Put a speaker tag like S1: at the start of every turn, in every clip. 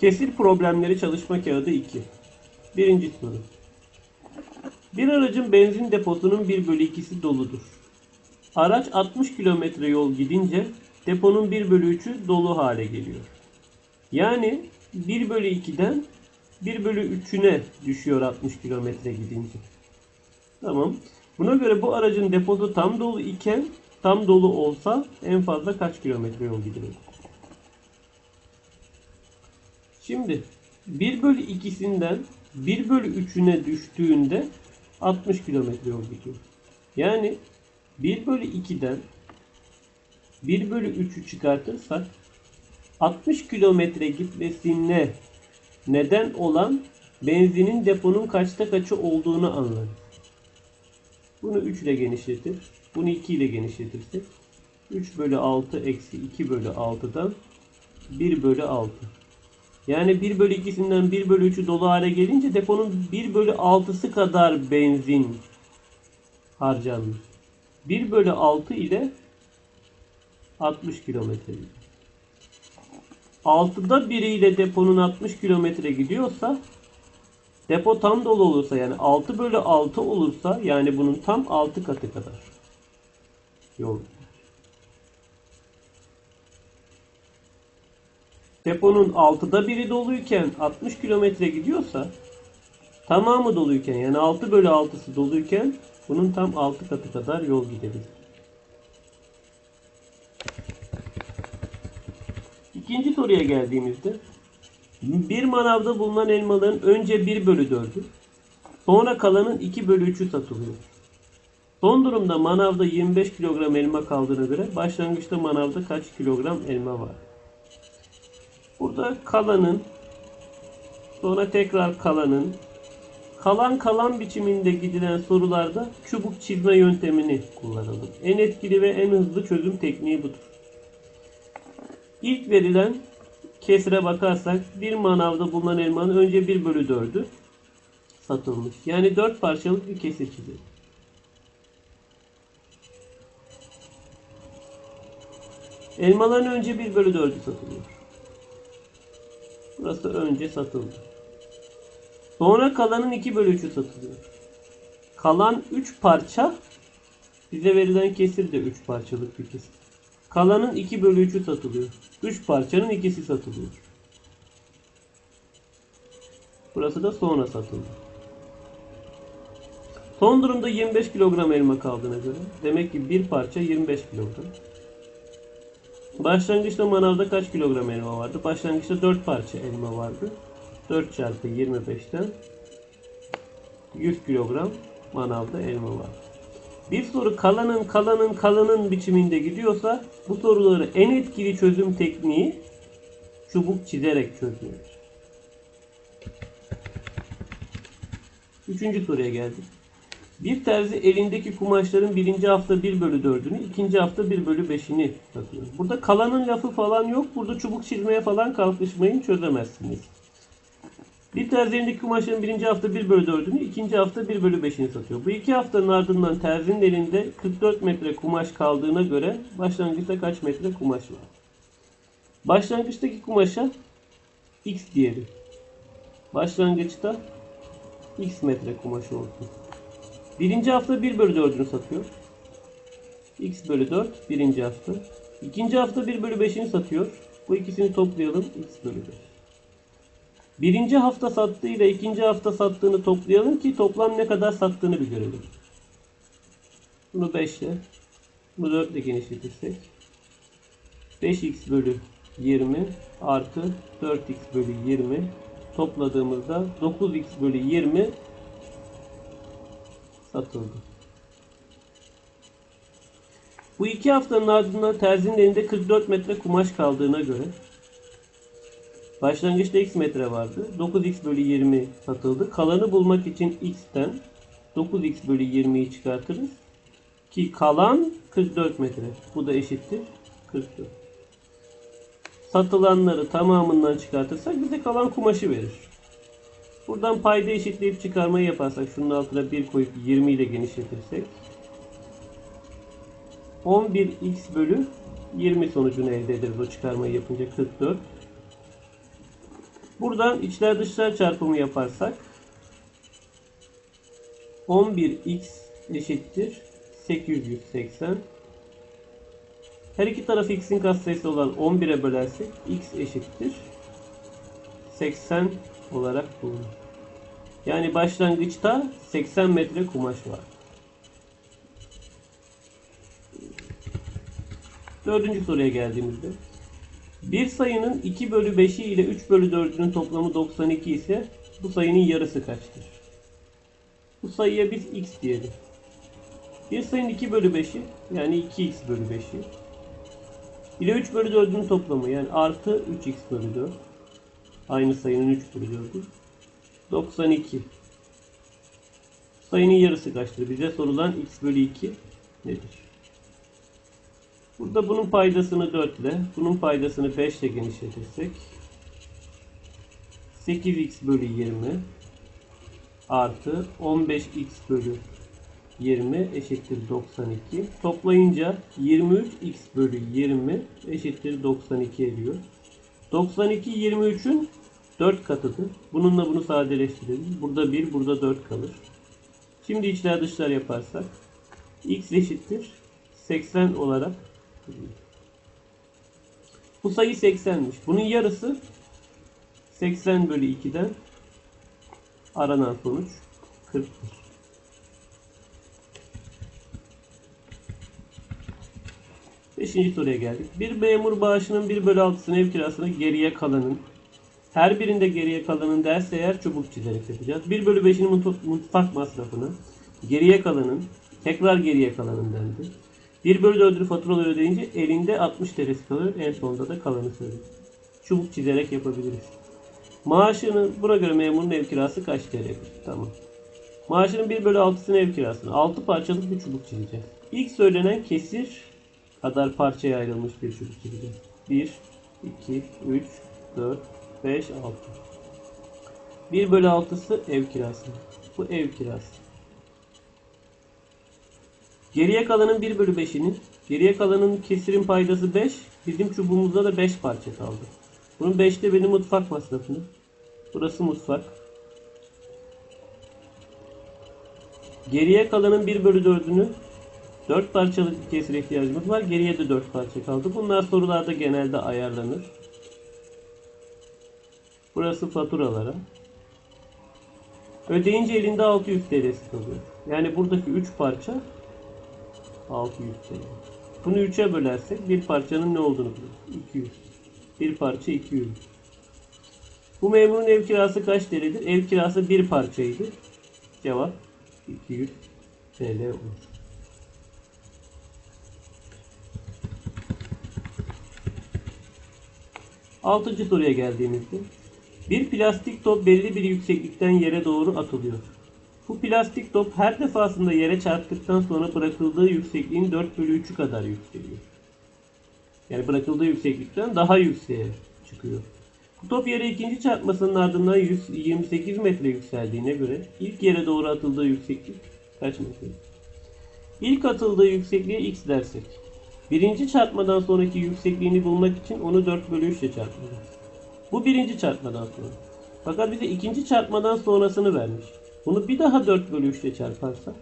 S1: Kesir problemleri çalışma kağıdı 2. Birinci soru. Bir aracın benzin deposunun 1 bölü 2'si doludur. Araç 60 kilometre yol gidince deponun 1 bölü 3'ü dolu hale geliyor. Yani 1 bölü 2'den 1 bölü 3'üne düşüyor 60 kilometre gidince. Tamam. Buna göre bu aracın deposu tam dolu iken tam dolu olsa en fazla kaç kilometre yol gidiyor? Şimdi 1 bölü 2'sinden 1 bölü 3'üne düştüğünde 60 kilometre yol gidiyor. Yani 1 bölü 2'den 1 bölü 3'ü çıkartırsak 60 kilometre gitmesine neden olan benzinin deponun kaçta kaçı olduğunu anlarız. Bunu 3 ile genişletir. Bunu 2 ile genişletirsek 3 bölü 6 eksi 2 bölü 6'dan 1 bölü 6. Yani 1 bölü 2'sinden 1 bölü 3'ü dolu hale gelince deponun 1 bölü 6'sı kadar benzin harcanmış. 1 bölü 6 ile 60 kilometre gidiyor. 6'da biriyle deponun 60 kilometre gidiyorsa depo tam dolu olursa yani 6 bölü 6 olursa yani bunun tam 6 katı kadar yol Deponun 6'da biri doluyken 60 kilometre gidiyorsa tamamı doluyken yani 6 bölü 6'sı doluyken bunun tam 6 katı kadar yol gidebilir. İkinci soruya geldiğimizde bir manavda bulunan elmaların önce 1 bölü 4'ü sonra kalanın 2 bölü 3'ü satılıyor. Son durumda manavda 25 kilogram elma kaldığına göre başlangıçta manavda kaç kilogram elma var? Burada kalanın sonra tekrar kalanın kalan kalan biçiminde gidilen sorularda çubuk çizme yöntemini kullanalım. En etkili ve en hızlı çözüm tekniği budur. İlk verilen kesre bakarsak bir manavda bulunan elmanın önce 1 bölü 4'ü satılmış. Yani 4 parçalık bir kesir çizelim. Elmaların önce 1 bölü 4'ü satılıyor. Burası önce satıldı. Sonra kalanın 2 bölü 3'ü satılıyor. Kalan 3 parça bize verilen kesir de 3 parçalık bir kesir. Kalanın 2 bölü 3'ü satılıyor. 3 parçanın ikisi satılıyor. Burası da sonra satıldı. Son durumda 25 kilogram elma kaldığına göre demek ki bir parça 25 kilogram. Başlangıçta manavda kaç kilogram elma vardı? Başlangıçta 4 parça elma vardı. 4 çarpı 25'ten 100 kilogram manavda elma var. Bir soru kalanın kalanın kalanın biçiminde gidiyorsa bu soruları en etkili çözüm tekniği çubuk çizerek çözmüyor. Üçüncü soruya geldik. Bir terzi elindeki kumaşların birinci hafta 1 bölü 4'ünü, ikinci hafta 1 bölü 5'ini satıyor. Burada kalanın lafı falan yok. Burada çubuk çizmeye falan kalkışmayın çözemezsiniz. Bir terzi elindeki kumaşların birinci hafta 1 bölü 4'ünü, ikinci hafta 1 bölü 5'ini satıyor. Bu iki haftanın ardından terzinin elinde 44 metre kumaş kaldığına göre başlangıçta kaç metre kumaş var? Başlangıçtaki kumaşa x diyelim. Başlangıçta x metre kumaş olsun. Birinci hafta 1 bölü 4'ünü satıyor. x bölü 4 birinci hafta. İkinci hafta 1 bölü 5'ini satıyor. Bu ikisini toplayalım. x bölü 5. Birinci hafta sattığı ile ikinci hafta sattığını toplayalım ki toplam ne kadar sattığını bir görelim. Bunu 5 ile, bunu 4 ile genişletirsek 5x bölü 20 artı 4x bölü 20 topladığımızda 9x bölü 20 satıldı. Bu iki haftanın ardından terzinin elinde 44 metre kumaş kaldığına göre Başlangıçta x metre vardı. 9x bölü 20 satıldı. Kalanı bulmak için x'ten 9x bölü 20'yi çıkartırız. Ki kalan 44 metre. Bu da eşittir 44. Satılanları tamamından çıkartırsak bize kalan kumaşı verir. Buradan payda eşitleyip çıkarmayı yaparsak şunun altına 1 koyup 20 ile genişletirsek 11x bölü 20 sonucunu elde ederiz o çıkarmayı yapınca 44. Buradan içler dışlar çarpımı yaparsak 11x eşittir 880. Her iki tarafı x'in katsayısı olan 11'e bölersek x eşittir 80 olarak bulunur. Yani başlangıçta 80 metre kumaş var. Dördüncü soruya geldiğimizde bir sayının 2 bölü 5'i ile 3 bölü 4'ünün toplamı 92 ise bu sayının yarısı kaçtır? Bu sayıya biz x diyelim. Bir sayının 2 bölü 5'i yani 2x bölü 5'i ile 3 bölü 4'ünün toplamı yani artı 3x bölü 4 aynı sayının 3 bölü 4'ü 92 sayının yarısı kaçtır? Bize sorulan x bölü 2 nedir? Burada bunun paydasını 4 ile, bunun paydasını 5 ile genişletirsek 8x bölü 20 artı 15x bölü 20 eşittir 92. Toplayınca 23x bölü 20 eşittir 92 ediyor. 92 23'ün 4 katıdır. Bununla bunu sadeleştirelim. Burada 1, burada 4 kalır. Şimdi içler dışlar yaparsak x eşittir 80 olarak bu sayı 80'miş. Bunun yarısı 80 bölü 2'den aranan sonuç 40'tır. Beşinci soruya geldik. Bir memur bağışının 1 bölü 6'sını ev kirasına geriye kalanın her birinde geriye kalanın derse eğer çubuk çizerek yapacağız. 1 bölü 5'ini mutfak, masrafını geriye kalanın tekrar geriye kalanın dendi. 1 bölü 4'ünü faturalı ödeyince elinde 60 TL'si kalıyor. En sonunda da kalanı söylüyor. Çubuk çizerek yapabiliriz. Maaşını buna göre memurun ev kirası kaç TL'dir? Tamam. Maaşının 1 bölü 6'sını ev kirasını. 6 parçalık bir çubuk çizeceğiz. İlk söylenen kesir kadar parçaya ayrılmış bir çubuk çizeceğiz. 1, 2, 3, 4, 5, 6. 1 bölü 6'sı ev kirası. Bu ev kirası. Geriye kalanın 1 bölü 5'inin, geriye kalanın kesirin paydası 5. Bizim çubuğumuzda da 5 parça kaldı. Bunun 5'te benim mutfak masrafını. Burası mutfak. Geriye kalanın 1 bölü 4'ünü 4 parçalık bir kesire ihtiyacımız var. Geriye de 4 parça kaldı. Bunlar sorularda genelde ayarlanır. Burası faturalara. Ödeyince elinde 600 TL'si kalıyor. Yani buradaki 3 parça 600 TL. Bunu 3'e bölersek bir parçanın ne olduğunu buluruz. 200. Bir parça 200. Bu memurun ev kirası kaç TL'dir? Ev kirası bir parçaydı. Cevap 200 TL olur. Altıncı soruya geldiğimizde bir plastik top belli bir yükseklikten yere doğru atılıyor. Bu plastik top her defasında yere çarptıktan sonra bırakıldığı yüksekliğin 4 bölü 3'ü kadar yükseliyor. Yani bırakıldığı yükseklikten daha yükseğe çıkıyor. Bu top yere ikinci çarpmasının ardından 128 metre yükseldiğine göre ilk yere doğru atıldığı yükseklik kaç metre? İlk atıldığı yüksekliğe x dersek. Birinci çarpmadan sonraki yüksekliğini bulmak için onu 4 bölü 3 ile çarpmalıyız. Bu birinci çarpmadan sonra. Fakat bize ikinci çarpmadan sonrasını vermiş. Bunu bir daha 4 bölü 3 ile çarparsak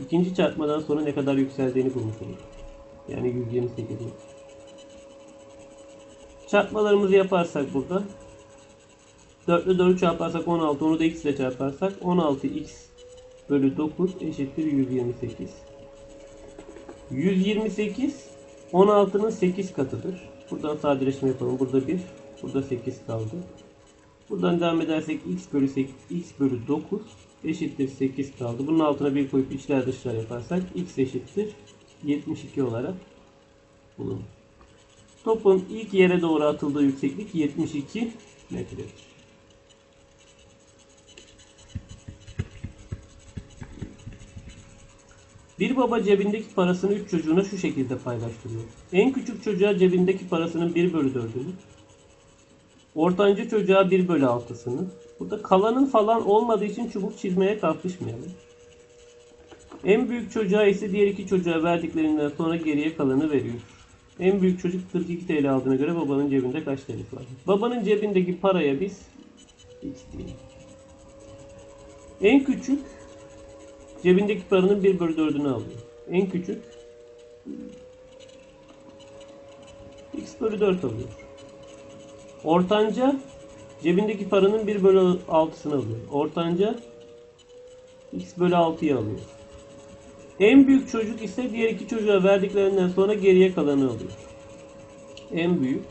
S1: ikinci çarpmadan sonra ne kadar yükseldiğini bulmuş oluruz. Yani 128 metre. Çarpmalarımızı yaparsak burada 4 ile 4'ü çarparsak 16, onu da x ile çarparsak 16x bölü 9 eşittir 128. 128 16'nın 8 katıdır. Buradan sadeleşme yapalım. Burada 1, burada 8 kaldı. Buradan devam edersek x bölü 8, x bölü 9 eşittir 8 kaldı. Bunun altına bir koyup içler dışlar yaparsak x eşittir 72 olarak bulunur. Topun ilk yere doğru atıldığı yükseklik 72 metredir. Bir baba cebindeki parasını 3 çocuğuna şu şekilde paylaştırıyor. En küçük çocuğa cebindeki parasının 1 bölü 4'ünü, ortancı çocuğa 1 bölü 6'sını, burada kalanın falan olmadığı için çubuk çizmeye kalkışmayalım. En büyük çocuğa ise diğer iki çocuğa verdiklerinden sonra geriye kalanı veriyor. En büyük çocuk 42 TL aldığına göre babanın cebinde kaç TL var? Babanın cebindeki paraya biz x diyelim. En küçük cebindeki paranın 1 bölü 4'ünü alıyor. En küçük x bölü 4 alıyor. Ortanca cebindeki paranın 1 bölü 6'sını alıyor. Ortanca x bölü 6'yı alıyor. En büyük çocuk ise diğer iki çocuğa verdiklerinden sonra geriye kalanı alıyor. En büyük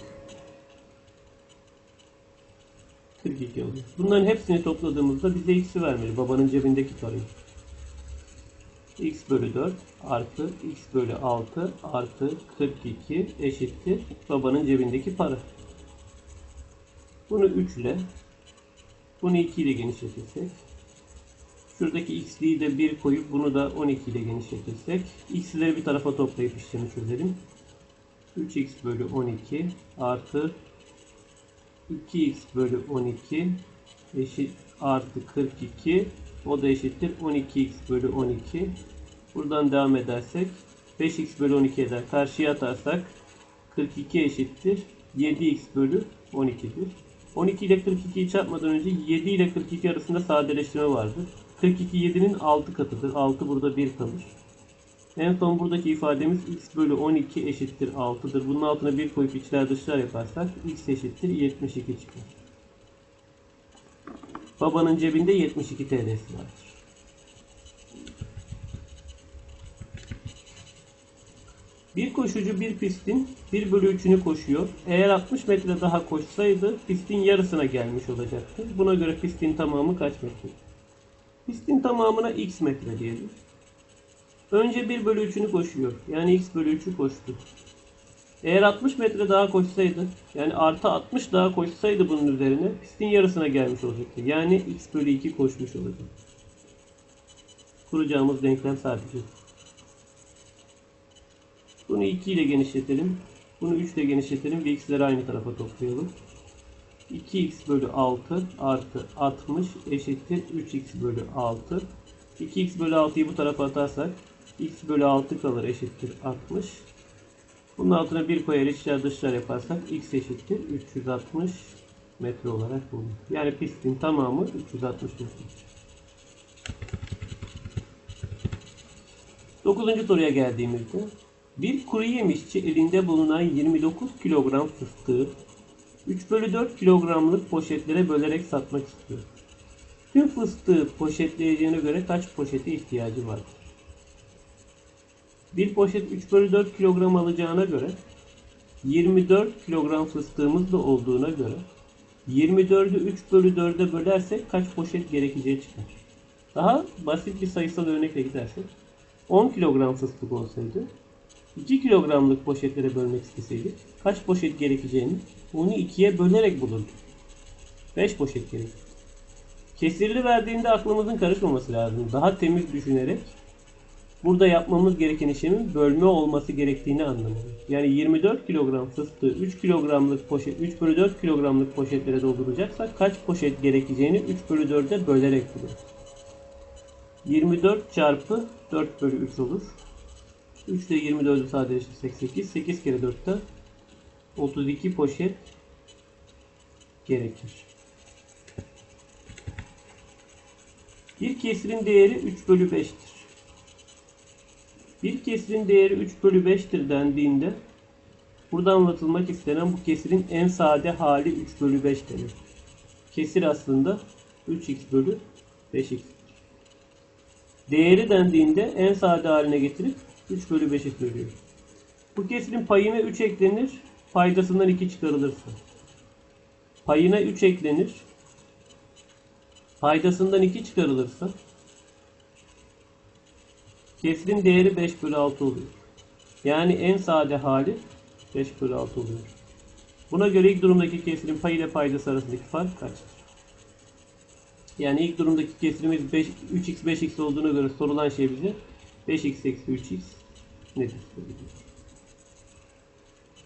S1: 42 alıyor. Bunların hepsini topladığımızda bize x'i vermeli. Babanın cebindeki parayı. X bölü 4 artı x bölü 6 artı 42 eşittir babanın cebindeki para. Bunu 3 ile bunu 2 ile genişletirsek şuradaki x'liği de 1 koyup bunu da 12 ile genişletirsek x'leri bir tarafa toplayıp işlemi çözelim. 3x bölü 12 artı 2x bölü 12 eşit artı 42 o da eşittir 12x bölü 12 buradan devam edersek 5x bölü 12 eder karşıya atarsak 42 eşittir. 7x bölü 12'dir 12 ile 42'yi çarpmadan önce 7 ile 42 arasında sadeleştirme vardır. 42 7'nin 6 katıdır. 6 burada 1 kalır. En son buradaki ifademiz x bölü 12 eşittir 6'dır. Bunun altına 1 koyup içler dışlar yaparsak x eşittir 72 çıkar. Babanın cebinde 72 TL'si vardır. Bir koşucu bir pistin 1 bölü 3'ünü koşuyor. Eğer 60 metre daha koşsaydı pistin yarısına gelmiş olacaktı. Buna göre pistin tamamı kaç metre? Pistin tamamına x metre diyelim. Önce 1 bölü 3'ünü koşuyor. Yani x bölü 3'ü koştu. Eğer 60 metre daha koşsaydı, yani artı 60 daha koşsaydı bunun üzerine pistin yarısına gelmiş olacaktı. Yani x bölü 2 koşmuş olacak. Kuracağımız denklem sadece. Bunu 2 ile genişletelim. Bunu 3 ile genişletelim ve x'leri aynı tarafa toplayalım. 2x bölü 6 artı 60 eşittir 3x bölü 6. 2x bölü 6'yı bu tarafa atarsak x bölü 6 kalır eşittir 60. Bunun altına bir koyar içler dışlar yaparsak x eşittir 360 metre olarak bulunur. Yani pistin tamamı 360 metre. 9. soruya geldiğimizde bir kuru yemişçi elinde bulunan 29 kilogram fıstığı 3 bölü 4 kilogramlık poşetlere bölerek satmak istiyor. Tüm fıstığı poşetleyeceğine göre kaç poşete ihtiyacı vardır? Bir poşet 3 bölü 4 kilogram alacağına göre 24 kilogram fıstığımız da olduğuna göre 24'ü 3 bölü 4'e bölersek kaç poşet gerekeceği çıkar. Daha basit bir sayısal örnekle gidersek 10 kilogram fıstık olsaydı 2 kilogramlık poşetlere bölmek isteseydik kaç poşet gerekeceğini bunu 2'ye bölerek bulurduk. 5 poşet gerekir. Kesirli verdiğinde aklımızın karışmaması lazım. Daha temiz düşünerek burada yapmamız gereken işlemin bölme olması gerektiğini anlamalıyız. Yani 24 kilogram fıstığı 3 kilogramlık poşet 3 bölü 4 kilogramlık poşetlere dolduracaksak kaç poşet gerekeceğini 3 bölü 4'e bölerek buluruz. 24 çarpı 4 bölü 3 olur. 3 ile 24'ü sadeleştirsek 8. 8 kere 4'te 32 poşet gerekir. Bir kesirin değeri 3 bölü 5'tir. Bir kesirin değeri 3 bölü 5'tir dendiğinde burada anlatılmak istenen bu kesirin en sade hali 3 bölü 5 denir. Kesir aslında 3x bölü 5x. Değeri dendiğinde en sade haline getirip 3 bölü 5'e söylüyoruz. Bu kesirin payına 3 eklenir, paydasından 2 çıkarılırsa. Payına 3 eklenir, paydasından 2 çıkarılırsa kesirin değeri 5 bölü 6 oluyor. Yani en sade hali 5 bölü 6 oluyor. Buna göre ilk durumdaki kesirin payı ile paydası arasındaki fark kaçtır? Yani ilk durumdaki kesirimiz 5, 3x 5x olduğuna göre sorulan şey bize 5x eksi 3x nedir?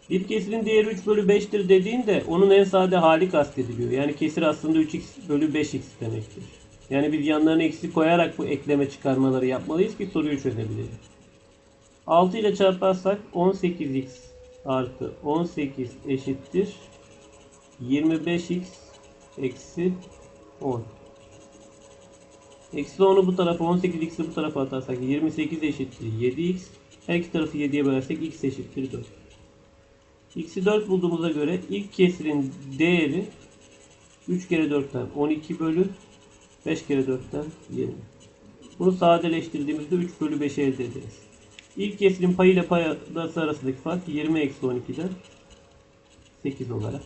S1: Bir kesirin değeri 3 bölü 5'tir dediğinde onun en sade hali kastediliyor. Yani kesir aslında 3x bölü 5x demektir. Yani biz yanlarına eksi koyarak bu ekleme çıkarmaları yapmalıyız ki soruyu çözebilelim. 6 ile çarparsak 18x artı 18 eşittir 25x eksi 10. Eksi 10'u bu tarafa 18x'i bu tarafa atarsak 28 eşittir 7x. Her iki tarafı 7'ye bölersek x eşittir 4. x'i 4 bulduğumuza göre ilk kesirin değeri 3 kere 4'ten 12 bölü 5 kere 4'ten 20. Bunu sadeleştirdiğimizde 3 bölü 5'i elde ederiz. İlk kesirin payı ile paydası arasındaki fark 20 eksi 12'den 8 olarak.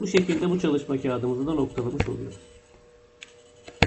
S1: Bu şekilde bu çalışma kağıdımızı da noktalamış oluyoruz.